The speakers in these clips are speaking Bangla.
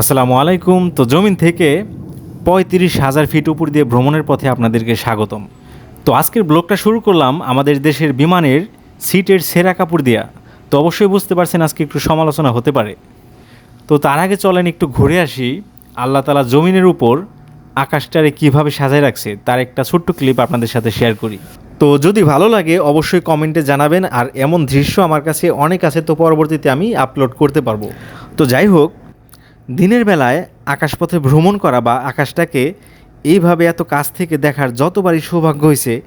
আসসালামু আলাইকুম। তো জমিন থেকে পঁয়ত্রিশ হাজার ফিট উপর দিয়ে ভ্রমণের পথে আপনাদেরকে স্বাগতম। তো আজকের ব্লগটা শুরু করলাম আমাদের দেশের বিমানের সিটের সেরা কাপড় দিয়া। তো অবশ্যই বুঝতে পারছেন আজকে একটু সমালোচনা হতে পারে। তো তার আগে চলেন একটু ঘুরে আসি আল্লাহ তালা জমিনের উপর আকাশটারে কীভাবে সাজায় রাখছে, তার একটা ছোট্ট ক্লিপ আপনাদের সাথে শেয়ার করি। তো যদি ভালো লাগে অবশ্যই কমেন্টে জানাবেন, আর এমন দৃশ্য আমার কাছে অনেক আছে, তো পরবর্তীতে আমি আপলোড করতে পারব। তো যাই হোক দিনের বেলায় আকাশপথে ভ্রমণ করা বা আকাশটাকে এইভাবে এত কাছ থেকে দেখার যতবারই সৌভাগ্য হয়েছে,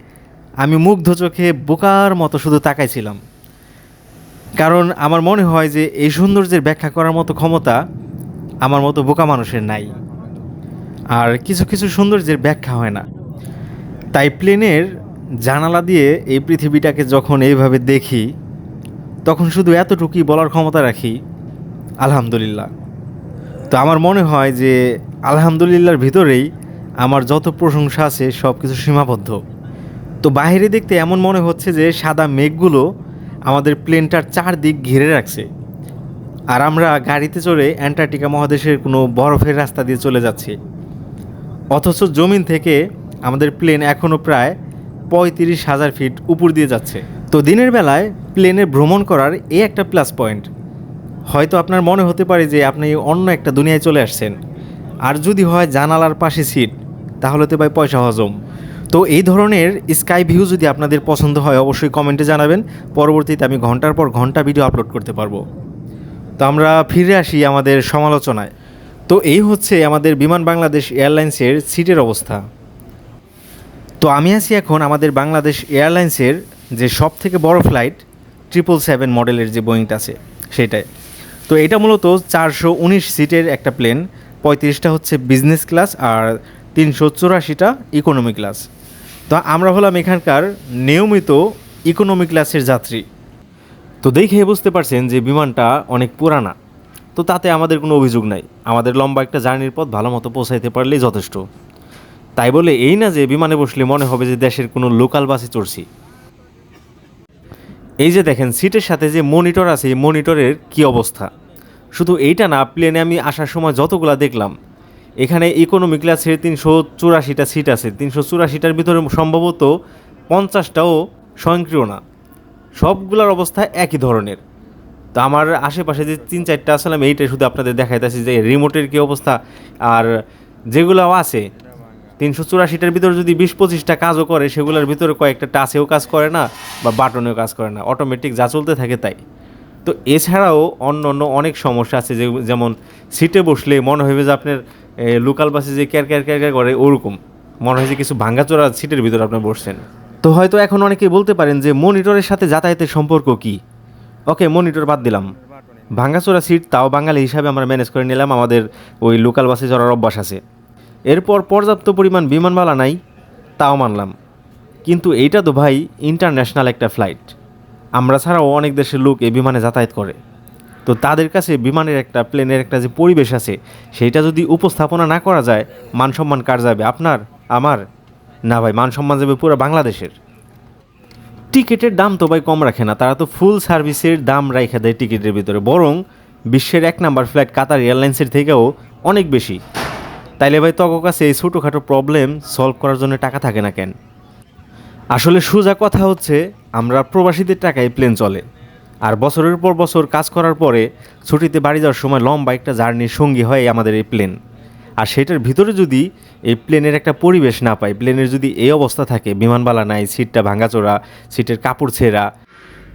আমি মুগ্ধ চোখে বোকার মতো শুধু তাকাইছিলাম। কারণ আমার মনে হয় যে এই সৌন্দর্যের ব্যাখ্যা করার মতো ক্ষমতা আমার মতো বোকা মানুষের নাই। আর কিছু কিছু সৌন্দর্যের ব্যাখ্যা হয় না। তাই প্লেনের জানালা দিয়ে এই পৃথিবীটাকে যখন এইভাবে দেখি, তখন শুধু এতটুকুই বলার ক্ষমতা রাখি, আলহামদুলিল্লাহ। তো আমার মনে হয় যে আলহামদুলিল্লাহর ভিতরেই আমার যত প্রশংসা আছে সব কিছু সীমাবদ্ধ। তো বাইরে দেখতে এমন মনে হচ্ছে যে সাদা মেঘগুলো আমাদের প্লেনটার চারদিক ঘিরে রাখছে। আর আমরা গাড়িতে চড়ে অ্যান্টার্কটিকা মহাদেশের কোনো বরফের রাস্তা দিয়ে চলে যাচ্ছি। অথচ জমিন থেকে আমাদের প্লেন এখনও প্রায় পঁয়ত্রিশ হাজার ফিট উপর দিয়ে যাচ্ছে। তো দিনের বেলায় প্লেনে ভ্রমণ করার এই একটা প্লাস পয়েন্ট। হয়তো আপনার মনে হতে পারে যে আপনি অন্য একটা দুনিয়ায় চলে আসছেন। আর যদি হয় জানালার পাশে সিট, তাহলে তো ভাই পয়সা হজম। তো এই ধরনের স্কাই ভিউ যদি আপনাদের পছন্দ হয়, অবশ্যই কমেন্টে জানাবেন। পরবর্তীতে আমি ঘণ্টার পর ঘণ্টা ভিডিও আপলোড করতে পারব। তো আমরা ফিরে আসি আমাদের সমালোচনায়। তো এই হচ্ছে আমাদের বিমান বাংলাদেশ এয়ারলাইন্সের সিটের অবস্থা। তো আমি আছি এখন আমাদের বাংলাদেশ এয়ারলাইন্সের যে সব থেকে বড় ফ্লাইট ট্রিপল সেভেন মডেলের যে বোয়িংটা আছে সেটাই তো এটা মূলত চারশো উনিশ সিটের একটা প্লেন, পঁয়ত্রিশটা হচ্ছে বিজনেস ক্লাস আর তিনশো চুরাশিটা ইকোনমি ক্লাস তো আমরা হলাম এখানকার নিয়মিত ইকোনমি ক্লাসের যাত্রী। তো দেখে বুঝতে পারছেন যে বিমানটা অনেক পুরানা। তো তাতে আমাদের কোনো অভিযোগ নাই। আমাদের লম্বা একটা জার্নির পথ ভালো মতো পৌঁছাইতে পারলেই যথেষ্ট। তাই বলে এই না যে বিমানে বসলে মনে হবে যে দেশের কোনো লোকাল বাসে চড়ছি। এই যে দেখেন, সিটের সাথে যে মনিটর আছে, এই মনিটরের কি অবস্থা? শুধু এইটা না প্লেনে আমি আসার সময় যতগুলা দেখলাম, এখানে ইকোনমি ক্লাসের তিনশো চুরাশিটা সিট আছে। তিনশো চুরাশিটার ভিতরে সম্ভবত পঞ্চাশটাও স্বয়ংক্রিয় না। সবগুলোর অবস্থা একই ধরনের। তো আমার আশেপাশে যে তিন চারটা আসলাম এইটাই শুধু আপনাদের দেখাইতেছি যে রিমোটের কী অবস্থা, আর যেগুলো আছে তিনশো চুরাশিটার ভিতরে যদি বিশ পঁচিশটা কাজও করে, সেগুলোর ভিতরে কয়েকটা টাচেও কাজ করে না, বা বাটনেও কাজ করে না। অটোমেটিক যা চলতে থাকে তাই। তো এছাড়াও অন্য অন্য অনেক সমস্যা আছে, যে যেমন সিটে বসলে মনে হবে যে আপনার লোকাল বাসে যে ক্যার ক্যার ক্যার ক্যার করে, ওরকম। মনে হয় যে কিছু ভাঙ্গাচোরা সিটের ভিতরে আপনি বসছেন। তো হয়তো এখন অনেকেই বলতে পারেন যে মনিটরের সাথে যাতায়াতের সম্পর্ক কি? ওকে, মনিটর বাদ দিলাম। ভাঙ্গাচোরা সিট, তাও বাঙালি হিসাবে আমরা ম্যানেজ করে নিলাম, আমাদের ওই লোকাল বাসে চড়ার অভ্যাস আছে। এরপর পর্যাপ্ত পরিমাণ বিমানবালা নাই, তাও মানলাম। কিন্তু এইটা তো ভাই ইন্টারন্যাশনাল একটা ফ্লাইট। আমরা ছাড়াও অনেক দেশের লোক এই বিমানে যাতায়াত করে। তো তাদের কাছে বিমানের একটা প্লেনের একটা যে পরিবেশ আছে, সেইটা যদি উপস্থাপনা না করা যায় মান সম্মান কার যাবে? আপনার? আমার? না ভাই মান সম্মান যাবে পুরো বাংলাদেশের। টিকিটের দাম তো ভাই কম রাখে না, তারা তো ফুল সার্ভিসের দাম রাখা দেয় টিকিটের ভিতরে। বরং বিশ্বের এক নাম্বার ফ্লাইট কাতার এয়ারলাইন্সের থেকেও অনেক বেশি। তাইলে ভাই তক কাছে এই ছোটোখাটো প্রবলেম সলভ করার জন্য টাকা থাকে না কেন? আসলে সোজা কথা হচ্ছে, আমরা প্রবাসীদের টাকায় প্লেন চলে। আর বছরের পর বছর কাজ করার পরে ছুটিতে বাড়ি যাওয়ার সময় লম্বা একটা জার্নির সঙ্গী হয় আমাদের এই প্লেন আর সেটার ভিতরে যদি এই প্লেনের একটা পরিবেশ না পাই প্লেনের যদি এই অবস্থা থাকে, বিমানবালা নাই, সিটটা ভাঙাচোরা সিটের কাপড় ছেঁড়া,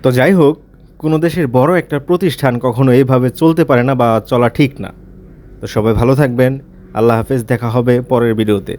তো যাই হোক, কোনো দেশের বড় একটা প্রতিষ্ঠান কখনো এইভাবে চলতে পারে না বা চলা ঠিক না। তো সবাই ভালো থাকবেন। আল্লাহ হাফেজ দেখা হবে পরের ভিডিওতে।